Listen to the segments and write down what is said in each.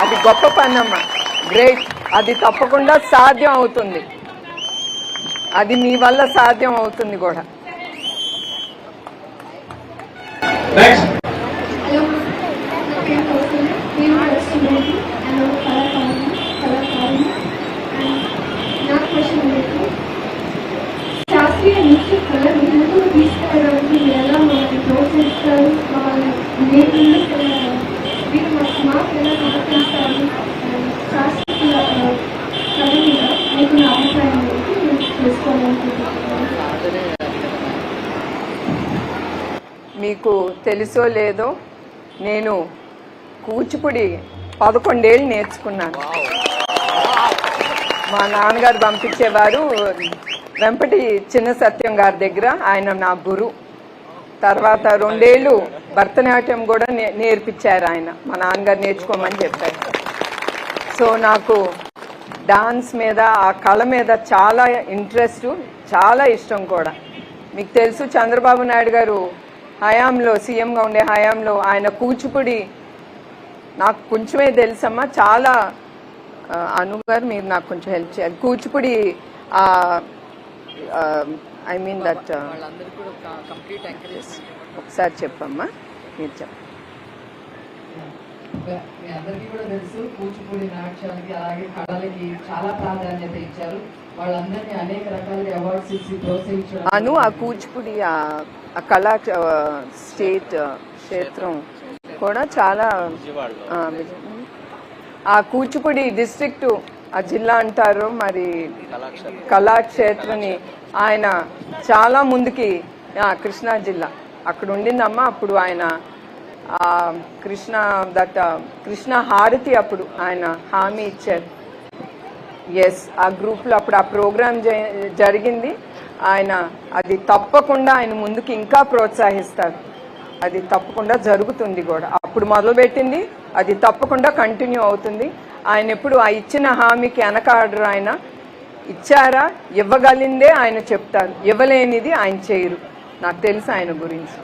అది గొప్ప పనమ్మా. గ్రేట్ అది తప్పకుండా సాధ్యం అవుతుంది. అది మీ వల్ల సాధ్యం అవుతుంది కూడా నెక్స్ట్ హలో నా పేరు కౌసల్య నేను నడుస్తున్నాను అండ్ ఒక కళాకారుని కళాకారుని అండ్ నా క్వశ్చన్ మీకు శాస్త్రీయ నృత్య కళను ముందుకు తీసుకెళ్ళడానికి మీరు ఎలా మమ్మల్ని ప్రోత్సహిస్తారు మమ్మల్ని మీరు ముందుకు వెళ్ళాలి మీరు మాకు మాకు ఎలా సహకరిస్తారు అండ్ శాస్త్రీయ ఆ, కళ మీద మీకు నా అభిప్రాయం ఏంటి నేను తెలుసుకోవాలనుకుంటున్నాను మీకు తెలుసో లేదో నేను కూచిపూడి పదకొండేళ్ళు నేర్చుకున్నాను. మా నాన్నగారు పంపించేవారు వెంపటి చిన్న సత్యం గారి దగ్గర ఆయన నా గురు. తర్వాత రెండేళ్ళు భరతనాట్యం కూడా నే- నేర్పించారు ఆయన. మా నాన్నగారు నేర్చుకోమని చెప్పారు. సో నాకు డాన్స్ మీద ఆ కళ మీద చాలా ఇంట్రెస్ట్ చాలా ఇష్టం కూడా. మీకు తెలుసు చంద్రబాబు నాయుడు గారు హయాంలో సీఎంగా ఉండే హయాంలో ఆయన కూచిపూడి నాకు కొంచెమే తెలుసమ్మా. చాలా ఆ, అను గారు మీరు నాకు కొంచెం హెల్ప్ చేయాలి. కూచిపూడి ఐ మీన్ దట్ ఒకసారి చెప్పమ్మా. మీరు చెప్ప మీ అందరికీ కూడా తెలుసు కూచిపూడి నాట్యానికి అలాగే కళలకి చాలా ప్రాధాన్యత ఇచ్చారు. వాళ్ళందరినీ అనేక రకాలుగా అవార్డ్స్ ఇచ్చి ప్రోత్సహించడం అను ఆ కూచిపూడి కళా స్టేట్ క్షేత్రం కూడా చాలా ఆ, కూచిపూడి డిస్ట్రిక్ట్ ఆ జిల్లా అంటారు మరి కళాక్షేత్రని ఆయన చాలా ముందుకి కృష్ణా జిల్లా. అక్కడ ఉండిందమ్మా అప్పుడు ఆయన ఆ, కృష్ణ దట్ కృష్ణ హారతి అప్పుడు ఆయన హామీ ఇచ్చారు. ఎస్ ఆ గ్రూప్లో అప్పుడు ఆ ప్రోగ్రామ్ జ- జరిగింది. ఆయన అది తప్పకుండా ఆయన ముందుకు ఇంకా ప్రోత్సహిస్తారు. అది తప్పకుండా జరుగుతుంది కూడా. అప్పుడు మొదలుపెట్టింది అది తప్పకుండా కంటిన్యూ అవుతుంది. ఆయన ఎప్పుడు ఆ ఇచ్చిన హామీకి వెనకాడరు ఆయన. ఇచ్చారా? ఇవ్వగలిందే ఆయన చెప్తారు. ఇవ్వలేనిది ఆయన చేయరు. నాకు తెలుసు ఆయన గురించి.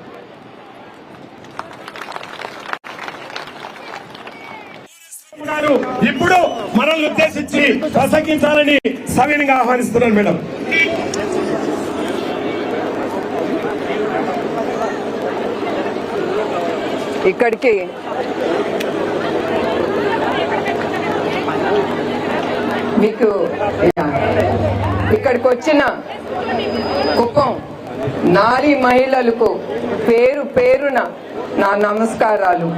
ఇప్పుడు మనల్ని ఉద్దేశించి ప్రసంగించాలని సవినంగా ఆహ్వానిస్తున్నాను మేడం. ఇక్కడికి. మీకు ఇక్కడికి వచ్చిన కుప్పం నారీ మహిళలకు పేరు పేరున నా నమస్కారాలు.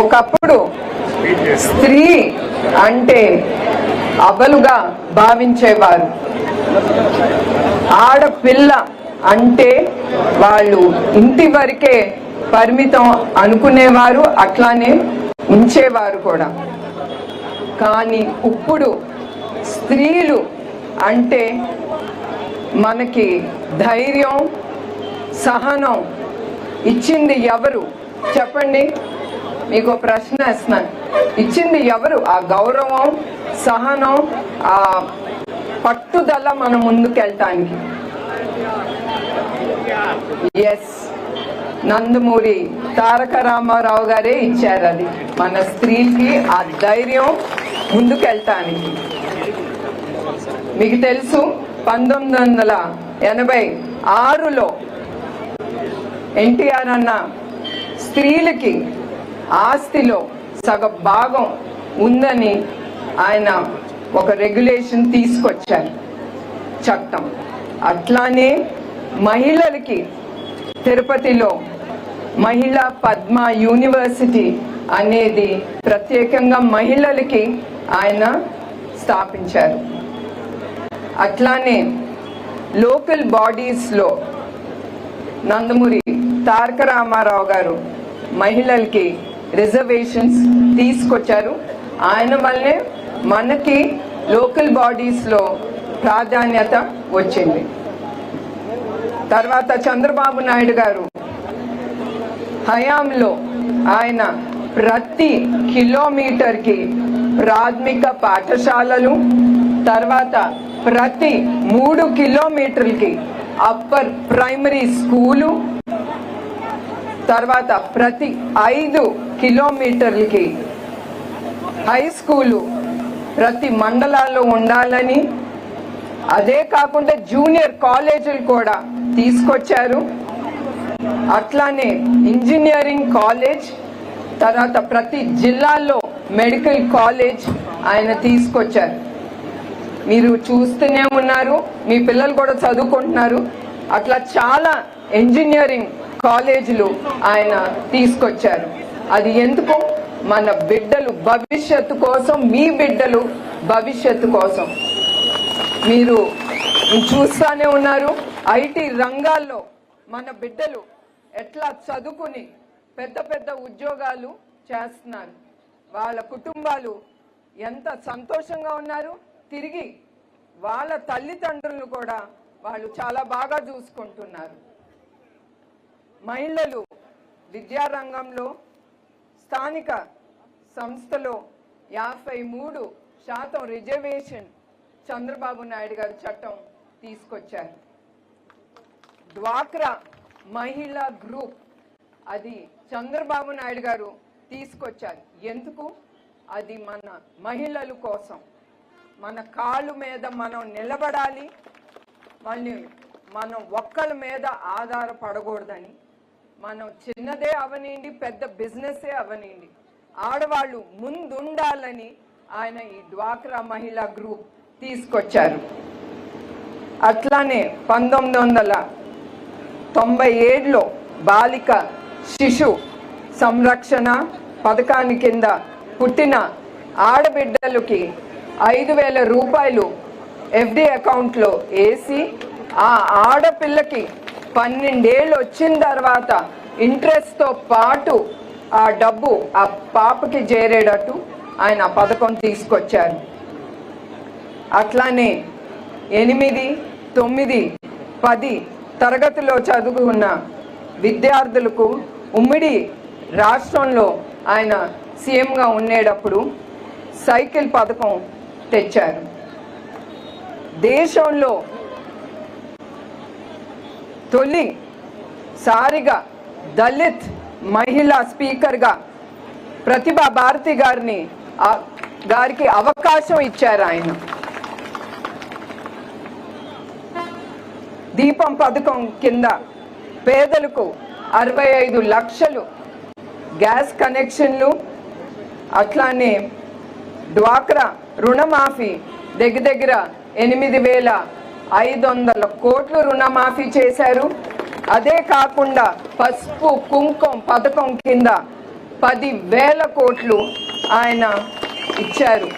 ఒకప్పుడు స్త్రీ అంటే అబలుగా భావించేవారు. ఆడపిల్ల అంటే వాళ్ళు ఇంటి వరకే పరిమితం అనుకునేవారు అట్లానే ఉంచేవారు కూడా. కానీ ఇప్పుడు స్త్రీలు అంటే మనకి ధైర్యం సహనం ఇచ్చింది ఎవరు? చెప్పండి. మీకు ప్రశ్న వేస్తున్నాను. ఇచ్చింది ఎవరు? ఆ గౌరవం సహనం ఆ పట్టుదల మనం ముందుకెళ్ళటానికి ఎస్ నందమూరి తారక రామారావు గారే ఇచ్చారు అది. మన స్త్రీకి ఆ ధైర్యం ముందుకెళ్తానికి. మీకు తెలుసు పంతొమ్మిది వందల ఎనభై ఆరులో ఎన్టీఆర్ అన్న స్త్రీలకి ఆస్తిలో సగ భాగం ఉందని ఆయన ఒక రెగ్యులేషన్ తీసుకొచ్చారు చట్టం. అట్లానే మహిళలకి తిరుపతిలో మహిళా పద్మ యూనివర్సిటీ అనేది ప్రత్యేకంగా మహిళలకి ఆయన స్థాపించారు. అట్లానే లోకల్ బాడీస్లో నందమూరి తారక రామారావు గారు మహిళలకి రిజర్వేషన్స్ తీసుకొచ్చారు. ఆయన వల్లే మనకి లోకల్ బాడీస్లో ప్రాధాన్యత వచ్చింది. తర్వాత చంద్రబాబు నాయుడు గారు హయాంలో ఆయన ప్రతి కిలోమీటర్కి ప్రాథమిక పాఠశాలలు తర్వాత ప్రతి మూడు కిలోమీటర్లకి అప్పర్ ప్రైమరీ స్కూలు తర్వాత ప్రతి ఐదు కిలోమీటర్లకి హై స్కూలు ప్రతి మండలాల్లో ఉండాలని. అదే కాకుండా జూనియర్ కాలేజీలు కూడా తీసుకొచ్చారు. అట్లానే ఇంజనీరింగ్ కాలేజ్ తర్వాత ప్రతి జిల్లాల్లో మెడికల్ కాలేజ్ ఆయన తీసుకొచ్చారు. మీరు చూస్తూనే ఉన్నారు మీ పిల్లలు కూడా చదువుకుంటున్నారు. అట్లా చాలా ఇంజనీరింగ్ కాలేజీలు ఆయన తీసుకొచ్చారు. అది ఎందుకు? మన బిడ్డలు భవిష్యత్తు కోసం మీ బిడ్డలు భవిష్యత్తు కోసం. మీరు చూస్తూనే ఉన్నారు ఐటీ రంగాల్లో మన బిడ్డలు ఎట్లా చదువుకుని పెద్ద పెద్ద ఉద్యోగాలు చేస్తున్నారు. వాళ్ళ కుటుంబాలు ఎంత సంతోషంగా ఉన్నారు. తిరిగి వాళ్ళ తల్లిదండ్రులు కూడా వాళ్ళు చాలా బాగా చూసుకుంటున్నారు. మహిళలు విద్యారంగంలో స్థానిక సంస్థలో యాభై మూడు శాతం రిజర్వేషన్ చంద్రబాబు నాయుడు గారు చట్టం తీసుకొచ్చారు. డ్వాక్రా మహిళా గ్రూప్ అది చంద్రబాబు నాయుడు గారు తీసుకొచ్చారు. ఎందుకు? అది మన మహిళల కోసం. మన కాళ్ళు మీద మనం నిలబడాలి. వాళ్ళని మనం ఒక్కల మీద ఆధారపడకూడదని మనం చిన్నదే అవనివ్వండి పెద్ద బిజినెసే అవనియండి ఆడవాళ్ళు ముందుండాలని ఆయన ఈ డ్వాక్రా మహిళా గ్రూప్ తీసుకొచ్చారు. అట్లానే పంతొమ్మిది వందల తొంభై ఏడులో బాలిక శిశు సంరక్షణ పథకాన్ని కింద పుట్టిన ఆడబిడ్డలకి ఐదు వేల రూపాయలు ఎఫ్డి అకౌంట్లో వేసి ఆ ఆడపిల్లకి పన్నెండేళ్ళు వచ్చిన తర్వాత ఇంట్రెస్ట్తో పాటు ఆ డబ్బు ఆ పాపకి చేరేటట్టు ఆయన పథకం తీసుకొచ్చారు. అట్లానే ఎనిమిది తొమ్మిది పది తరగతిలో చదువుకున్న విద్యార్థులకు ఉమ్మిడి రాష్ట్రంలో ఆయన సీఎంగా ఉండేటప్పుడు సైకిల్ పథకం తెచ్చారు. దేశంలో తొలి సారిగా దళిత్ మహిళా స్పీకర్గా ప్రతిభా భారతి గారిని గారికి అవకాశం ఇచ్చారు ఆయన. దీపం పథకం కింద పేదలకు అరవై ఐదు లక్షలు గ్యాస్ కనెక్షన్లు అట్లానే డ్వాక్రా రుణమాఫీ దగ్గర దగ్గర ఎనిమిది వేల ఐదు వందల కోట్లు రుణమాఫీ చేశారు. అదే కాకుండా పసుపు కుంకుమ పథకం కింద పది వేల కోట్లు ఆయన ఇచ్చారు.